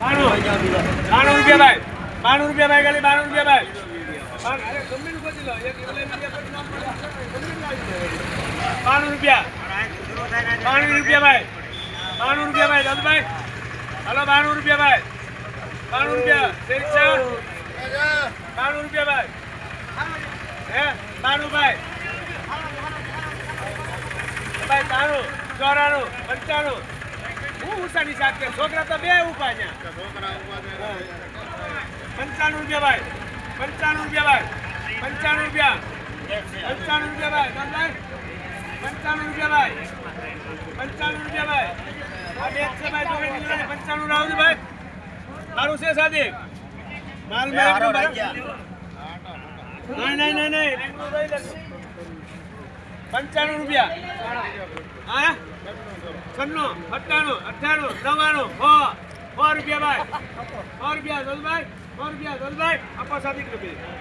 બાણું રૂપિયા ભાઈ. બાણું રૂપિયા ભાઈ ખાલી, બાણું રૂપિયા ભાઈ. બાણું- રૂપિયા. બાણું રૂપિયા ભાઈ. રૂપિયા ભાઈ દાદુભાઈ હલો, બાણું રૂપિયા ભાઈ. બાણું બાણું રૂપિયા હે? બાણું ભાઈ. ભાઈ, બાણું, ચોરાણું, પંચાણું. હું ઉષાની સાથે છોકરા તો બે ઊભા છે. પંચાણું રૂપિયા ભાઈ. પંચાણું રૂપિયા ભાઈ. પંચાણું રૂપિયા. પંચાણું રૂપિયા ભાઈ. પંચાણું રૂપિયા ભાઈ. પંચાણું રૂપિયા ભાઈ. આ બે છે ભાઈ જોડે પંચાણું રાહુલ ભાઈ. મારું છે સાદી. માલ મેં નહીં નહીં નહીં નહીં. પંચાણું રૂપિયા. છન્નું અઠ્ઠાણું અઠ્ઠાણું નવ્વાણું સો સો રૂપિયા ભાઈ. સો રૂપિયા દલભાઈ સો રૂપિયા દલભાઈ. આપો સાદી રૂપિયા.